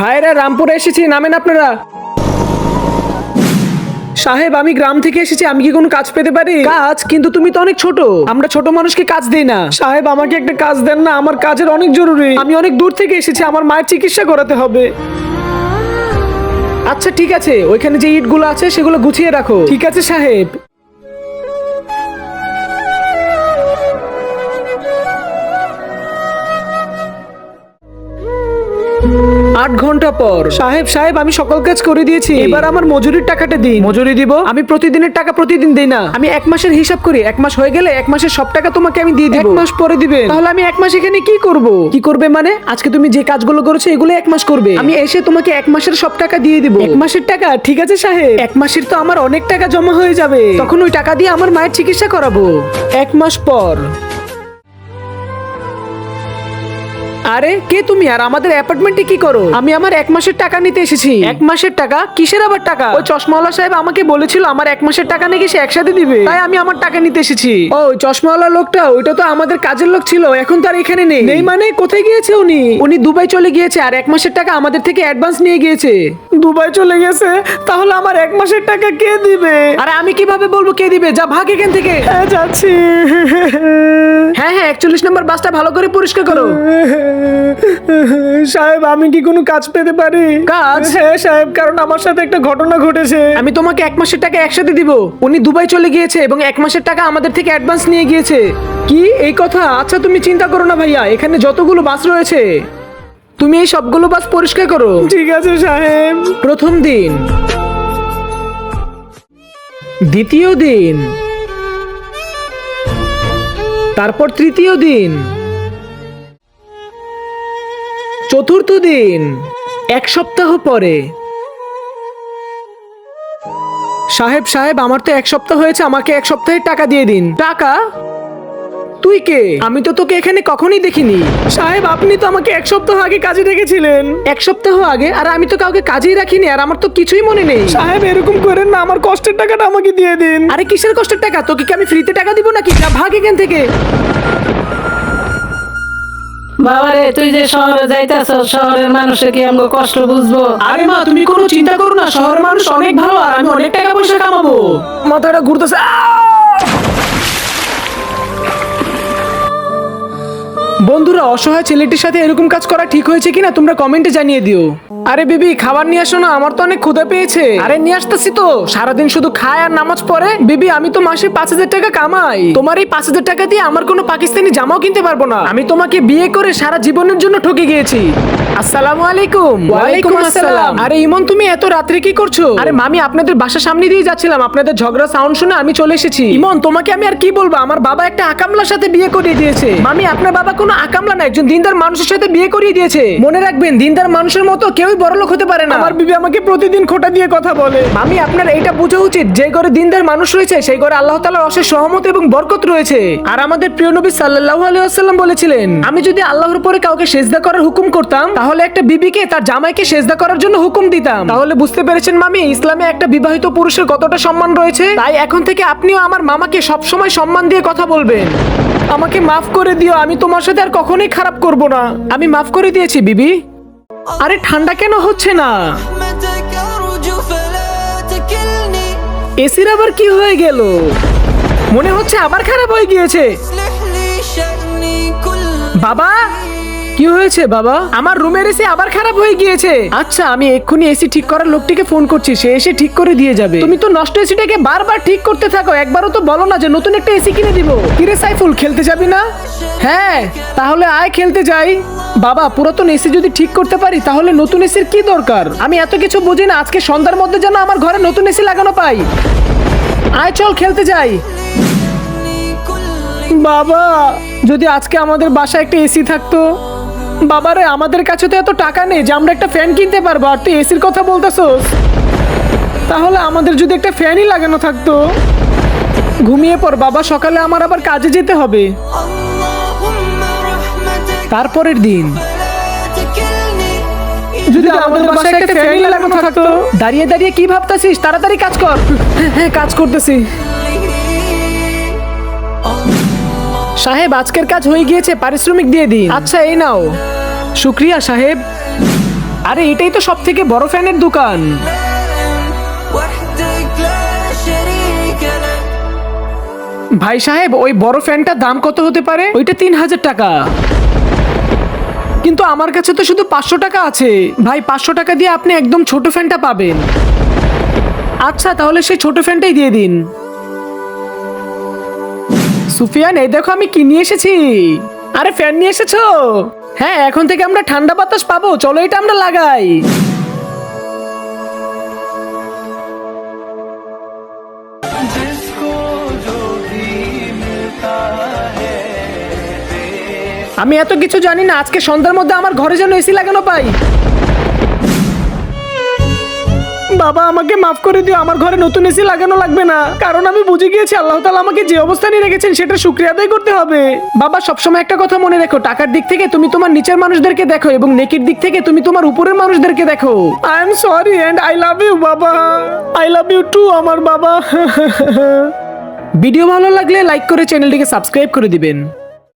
ভাইরা রামপুরে এসেছি নামেন আপনারা। সাহেব আমি গ্রাম থেকে এসেছি আমি কি কোনো কাজ পেতে পারি? কাজ? কিন্তু তুমি তো অনেক ছোট। আমরা ছোট মানুষকে কাজ দেই না। সাহেব আমাকে একটা কাজ দেন না আমার কাজের অনেক জরুরি। আমি অনেক দূর থেকে এসেছি আমার মায়ের চিকিৎসা করাতে হবে। আচ্ছা ঠিক আছে ওইখানে যে ইটগুলো আছে সেগুলো গুছিয়ে রাখো। ঠিক আছে সাহেব। আট ঘণ্টা পর। সাহেব সাহেব আমি সকল কাজ করে দিয়েছি। এবার আমার মজুরির টাকাটা দিন। মজুরি দিব? আমি প্রতিদিনের টাকা প্রতিদিন দেই না। আমি এক মাসের হিসাব করি। এক মাস হয়ে গেলে এক মাসের সব টাকা তোমাকে আমি দিয়ে দিব। এক মাস পরে দিবে তাহলে আমি এক মাস এখানে কি করব? কি করবে মানে? আজকে তুমি যে কাজগুলো করেছ এগুলো এক মাস করবে। আমি এসে তোমাকে এক মাসের সব টাকা দিয়ে দিব। এক মাসের টাকা? ঠিক আছে সাহেব। এক মাসের তো আমার অনেক টাকা জমা হয়ে যাবে। তখন ওই টাকা দিয়ে আমার মায়ের চিকিৎসা করাবো। এক মাস পর। আরে কে তুমি? আর আমাদের অ্যাপার্টমেন্টে কি করো? আমি আমার এক মাসের টাকা নিতে এসেছি। এক মাসের টাকা? কিসের আবার টাকা? ওই চশমাওয়ালা সাহেব আমাকে বলেছিল আমার এক মাসের টাকা নাকি সে একসাথে দিবে। তাই আমি আমার টাকা নিতে এসেছি। ও চশমাওয়ালা লোকটা ওইটা তো আমাদের কাজের লোক ছিল এখন তার এখানে নেই। নেই মানে? কোথায় গিয়েছে উনি? উনি দুবাই চলে গিয়েছে আর এক মাসের টাকা আমাদের থেকে অ্যাডভান্স নিয়ে গিয়েছে। দুবাই চলে গেছে তাহলে আমার এক মাসের টাকা কে দিবে? আরে আমি কীভাবে বলব কে দিবে? যা ভাগ এখান থেকে। হ্যাঁ যাচ্ছি। হ্যাঁ হ্যাঁ একচল্লিশ নম্বর বাসটা ভালো করে পরিষ্কার করো। সাহেব আমি কি কোনো কাজ পেতে পারি? কাজ? হ্যাঁ সাহেব কারণ আমার সাথে একটা ঘটনা ঘটেছে। আমি তোমাকে এক মাসের টাকা একসাথে দিব। উনি দুবাই চলে গিয়েছে এবং এক মাসের টাকা আমাদের থেকে অ্যাডভান্স নিয়ে গিয়েছে। কি? এই কথা? আচ্ছা তুমি চিন্তা করো না ভাইয়া। এখানে যতগুলো বাস রয়েছে তুমি এই সবগুলো বাস পরিষ্কার করো। ঠিক আছে সাহেব। প্রথম দিন। দ্বিতীয় দিন। তারপর তৃতীয় দিন। চতুর্থ দিন। এক সপ্তাহ পরে। সাহেব সাহেব আমার তো এক সপ্তাহ হয়েছে আমাকে এক সপ্তাহের টাকা দিয়ে দিন। টাকা? তুই কে? আমি তো তোকে এখানে কখনই দেখিনি। সাহেব আপনি তো আমাকে এক সপ্তাহ আগে কাজে রেখেছিলেন এক সপ্তাহ আগে? আর আমি তো কাউকে কাজেই রাখিনি আর আমার তো কিছুই মনে নেই। সাহেব এরকম করেন না আমার কষ্টের টাকাটা আমাকে দিয়ে দিন। আরে কিসের কষ্টের টাকা? তোকে কি আমি ফ্রিতে টাকা দিব নাকি? না ভাগ এখান থেকে। বাবারে তুই যে শহরে যাইতেছ শহরের মানুষে কি আমগো কষ্ট বুঝব? আরে মা তুমি কোনো চিন্তা করো না শহরের মানুষ অনেক ভালো আর আমি অনেক টাকা পয়সা কামাবো। মাথাটা ঘুরতেছে আহ! বন্ধুরা অসহায় ছেলেটির সাথে এরকম কাজ করা ঠিক হয়েছে কিনা তোমরা কমেন্টে জানিয়ে দিও। আরে বেবি খাবার নিয়ে আসো না আমার তো অনেক ক্ষুধা পেয়েছে। আরে নিয়ে আসতেছি তো। সারাদিন শুধু খায় আর নামাজ পড়ে। বেবি আমি তো মাসে পাঁচ হাজার টাকা কামাই। তোমার এই পাঁচ হাজার টাকা দিয়ে আমার কোনো পাকিস্তানি জামাও কিনতে পারব না। আমি তোমাকে বিয়ে করে সারা জীবনের জন্য ঠকে গিয়েছি। আসসালামু আলাইকুম। ওয়ালাইকুম আসসালাম। আরে ইমন তুমি এত রাত্রে কি করছ? আরে মামি আপনাদের বাসার সামনে দিয়ে যাচ্ছিলাম। আপনাদের ঝগড়া সাউন্ড শুনে আমি চলে এসেছি। ইমন তোমাকে আমি আর কি বলব? আমার বাবা একটা আকামলার সাথে বিয়ে করিয়ে দিয়েছে। মামি আপনার বাবা কোনো আকামলা না একজন দিনদার মানুষের সাথে বিয়ে করিয়ে দিয়েছে। মনে রাখবেন দিনদার মানুষের মতো কেউই বড়লোক হতে পারে না। আমার বিবি আমাকে প্রতিদিন খোটা দিয়ে কথা বলে। মামি আপনার এইটা বোঝা উচিত। যে ঘরে দিনদার মানুষ রয়েছে সেই ঘরে আল্লাহ তাআলার অশেষ সহমত এবং বরকত রয়েছে। আর আমাদের প্রিয় নবী সাল্লাল্লাহু আলাইহি ওয়াসাল্লাম বলেছিলেন আমি যদি আল্লাহর পরে কাউকে সেজদা করার হুকুম করতাম তাহলে একটা বিবিকে তার জামাইকে সেজদা করার জন্য হুকুম দিতাম। তাহলে বুঝতে পেরেছেন মামি ইসলামে একটা বিবাহিত পুরুষের কতটা সম্মান রয়েছে? তাই এখন থেকে আপনিও আমার মামাকে সবসময় সম্মান দিয়ে কথা বলবেন। আমাকে মাফ করে দিও আমি তোমার সাথে আর কখনোই খারাপ করব না। আমি মাফ করে দিয়েছি বিবি। আরে ঠান্ডা কেন হচ্ছে না? এসির আবার কি হয়ে গেল? মনে হচ্ছে আবার খারাপ হয়ে গিয়েছে। বাবা কি হয়েছে বাবা? আমার রুমের এসি আবার খারাপ হয়ে গিয়েছে। আচ্ছা আমি এক্ষুনি এসি ঠিক করার লোকটিকে ফোন করছি সে এসে ঠিক করে দিয়ে যাবে। তুমি তো নষ্ট এসিটাকে বারবার ঠিক করতে থাকো একবারও তো বলো না যে নতুন একটা এসি কিনে দিব। কিরে সাইফুল খেলতে যাবি না? হ্যাঁ তাহলে আয় খেলতে যাই। বাবা পুরাতন এসি যদি ঠিক করতে পারি তাহলে নতুন এসির কি দরকার? আমি এত কিছু বুঝি না আজকে সন্ধ্যার মধ্যে যেন আমার ঘরে নতুন এসি লাগানো পাই। আয় চল খেলতে যাই। বাবা যদি আজকে আমাদের বাসায় একটা এসি থাকতো? বাবারে, আমাদের কাছে তো এত টাকা নেই যে আমরা একটা ফ্যান কিনতে পারব। আর তুই এসির কথা বলতেছোস? তাহলে আমাদের যদি একটা ফ্যানই লাগানো থাকতো। ঘুমিয়ে পর বাবা, সকালে আমার আবার কাজে যেতে হবে। তারপরের দিন। যদি আমাদের বাসায় একটা ফ্যানই লাগানো থাকতো। দাঁড়িয়ে দাঁড়িয়ে কি ভাবতাছিস? তাড়াতাড়ি কাজ কর। হ্যাঁ, হ্যাঁ কাজ করতেছি। সাহেব, আজকের কাজ হয়ে গিয়েছে, পারিশ্রমিক দিয়ে দিন। আচ্ছা এই নাও। শুক্রিয়া, সাহেব। আরে, এটাই তো সব থেকে বড় ফ্যানের দোকান। ভাই সাহেব, ওই বড় ফ্যানটার দাম কত হতে পারে? ওইটা তিন হাজার টাকা। কিন্তু আমার কাছে তো শুধু পাঁচশো টাকা আছে। ভাই, পাঁচশো টাকা দিয়ে আপনি একদম ছোট ফ্যানটা পাবেন। আচ্ছা তাহলে সেই ছোট ফ্যানটাই দিয়ে দিন। সুফিয়ান, এই দেখো আমি কি নিয়ে এসেছি। আরে, ফ্যান নিয়ে এসেছ? হ্যাঁ এখন থেকে আমরা ঠান্ডা বাতাস পাবো। চলো এটা আমরা লাগাই। আমি এত কিছু জানি না, আজকে সন্ধ্যার মধ্যে আমার ঘরে যেন এসি লাগানো পাই। বাবা আমাকে মাফ করে দিও আমার ঘরে নতুন এসি লাগানো লাগবে না। কারণ আমি বুঝে গিয়েছি আল্লাহ তাআলা আমাকে যে অবস্থানে রেখেছেন সেটা শুক্রিয়া আদায় করতে হবে। বাবা সবসময় একটা কথা মনে রেখো টাকার দিক থেকে তুমি তোমার নিচের মানুষদেরকে দেখো এবং নেকির দিক থেকে তুমি তোমার উপরের মানুষদেরকে দেখো। I am sorry and I love you বাবা। আই লাভ ইউ টু আমার বাবা। ভিডিও ভালো লাগলে লাইক করে চ্যানেলটিকে সাবস্ক্রাইব করে দিবেন।